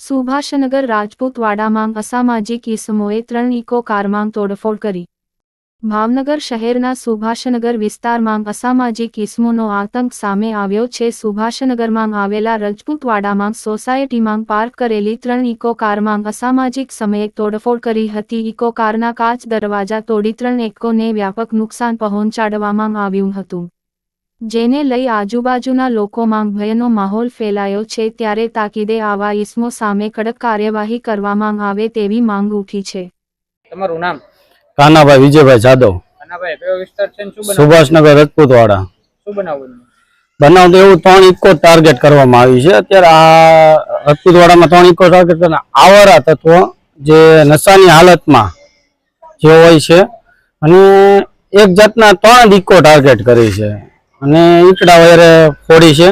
સુભાષનગર રાજપૂતવાડામાં અસામાજિક ઇસમોએ ત્રણ ઇકો કારમાં તોડફોડ કરી. ભાવનગર શહેરના સુભાષનગર વિસ્તારમાં અસામાજિક ઇસમોનો આતંક સામે આવ્યો છે. સુભાષનગરમાં આવેલા રજપૂતવાડામાં સોસાયટીમાં પાર્ક કરેલી ત્રણ ઇકો કારમાં અસામાજિક સમયે તોડફોડ કરી હતી. ઇકો કારના કાચ દરવાજા તોડી ત્રણ એકોને વ્યાપક નુકસાન પહોંચાડવામાં આવ્યું હતું. જેને લઈ આજુબાજુના લોકોમાં ભયનો માહોલ ફેલાયો છે ત્યારે તાકીદે આવા ઇસમો સામે કડક કાર્યવાહી કરવામાં આવે તેવી માંગ ઉઠી છે. તમારું નામ? કાનાભાઈ વિજયભાઈ જાદવ. કાનાભાઈ કયો વિસ્તાર છે ને શું બનાવ? સુભાષનગર રજપૂતવાડા. શું બનાવવું બનાવ તો એવું ત્રણ ઇકો ટાર્ગેટ કરવામાં આવ્યું છે. અત્યારે આ રજપૂતવાડામાં ત્રણ ઇકો ટાર્ગેટ આવારા તત્વો જે નશાની હાલતમાં જે હોય છે. અને એક જાતના ત્રણ ઇકો ટાર્ગેટ કરી છે. અને ઈકડા વગેરે ફોડી છે.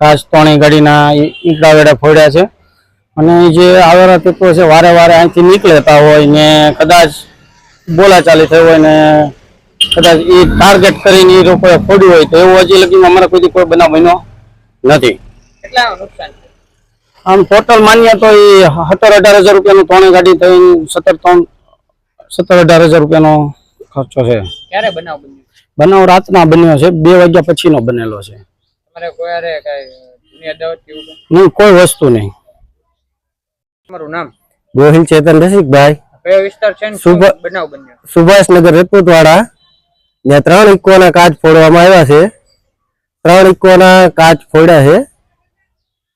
કાચ ત્રણેય ગાડીના ઈકડા વેડા ફોડ્યા છે. અને જે આવારા તત્વો છે વારે વારે અહીંથી નીકળતા હોય ને કદાચ બોલાચાલી થઈ હોય ને કદાચ એ ટાર્ગેટ કરીને એ લોકોએ ફોડ્યું હોય તો એવું હજી લગી અમારે કોઈ કોઈ બનાવ બન્યો નથી. આમ ટોટલ માનીએ તો એ સત્તર અઢાર હજાર રૂપિયાનું ત્રણેય ગાડી થઈને સત્તર ત્રણ સત્તર અઢાર હજાર રૂપિયાનો ખર્ચો છે. ક્યારે બનાવ બન્યો? બનાવ રાતના બન્યો છે બે વાગ્યા પછીનો બનેલો છે. કોઈ? નહીં વસ્તુ નહીં. તમારું નામ? ગોહિલ ચેતન રસિકભાઈ. કયો વિસ્તાર છે ને? શું સુભા- બનાવ બન્યો? સુભાષનગર રજપૂતવાડા. ત્યાં ત્રણ ઇકોના કાચ ફોડવામાં આવ્યા છે. ત્રણ ઇકોના કાચ ફોડ્યા છે.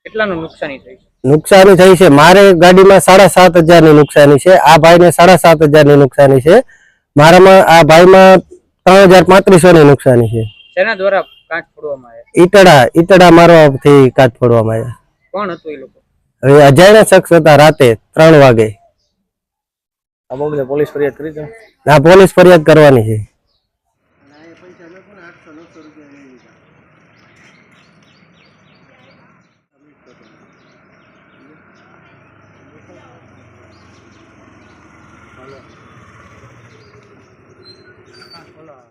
કેટલાનું નુકસાની થઈ છે? નુકસાની થઈ છે. મારે ગાડીમાં સાડા સાત હજારની નુકસાની છે. આ ભાઈને સાડા સાત હજારની નુકસાની છે. મારામાં આ ભાઈમાં ત્રણ હજાર પાંત્રીસો ની નુકસાની છે. શેના દ્વારા કાચ ફોડવામાં આવ્યા? ઈટડા ઈટડા મારવાથી કાચ ફોડવામાં આવ્યા. કોણ હતું એ લોકો? હવે અજાણ્યા શખ્સ હતા રાતે ત્રણ વાગે. આ બાબતે પોલીસ ફરિયાદ કરી છે? આ પોલીસ ફરિયાદ કરવાની છે. ઓલા